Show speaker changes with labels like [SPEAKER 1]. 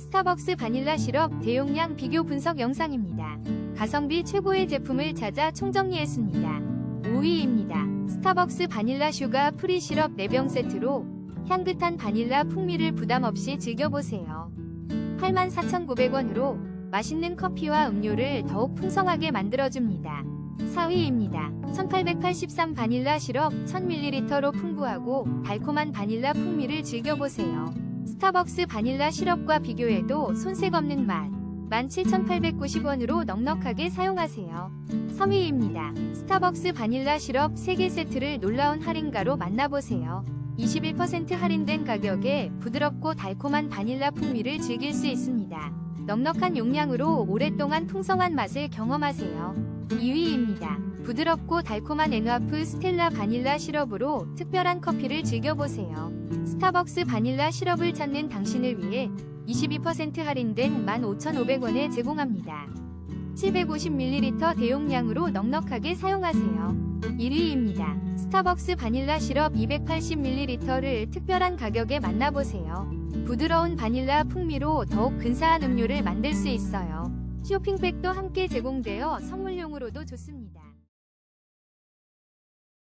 [SPEAKER 1] 스타벅스 바닐라 시럽 대용량 비교 분석 영상입니다. 가성비 최고의 제품을 찾아 총정리했습니다. 5위입니다. 스타벅스 바닐라 슈가 프리 시럽 4병 세트로 향긋한 바닐라 풍미를 부담 없이 즐겨보세요. 84,900원으로 맛있는 커피와 음료를 더욱 풍성하게 만들어줍니다. 4위입니다. 1883 바닐라 시럽 1000ml로 풍부하고 달콤한 바닐라 풍미를 즐겨보세요. 스타벅스 바닐라 시럽과 비교해도 손색 없는 맛. 17,890원으로 넉넉하게 사용하세요. 3위입니다. 스타벅스 바닐라 시럽 3개 세트를 놀라운 할인가로 만나보세요. 21% 할인된 가격에 부드럽고 달콤한 바닐라 풍미를 즐길 수 있습니다. 넉넉한 용량으로 오랫동안 풍성한 맛을 경험하세요. 2위입니다. 부드럽고 달콤한 앵와프 스텔라 바닐라 시럽으로 특별한 커피를 즐겨보세요. 스타벅스 바닐라 시럽을 찾는 당신을 위해 22% 할인된 15,500원에 제공합니다. 750ml 대용량으로 넉넉하게 사용하세요. 1위입니다. 스타벅스 바닐라 시럽 280ml를 특별한 가격에 만나보세요. 부드러운 바닐라 풍미로 더욱 근사한 음료를 만들 수 있어요. 쇼핑백도 함께 제공되어 선물용으로도 좋습니다.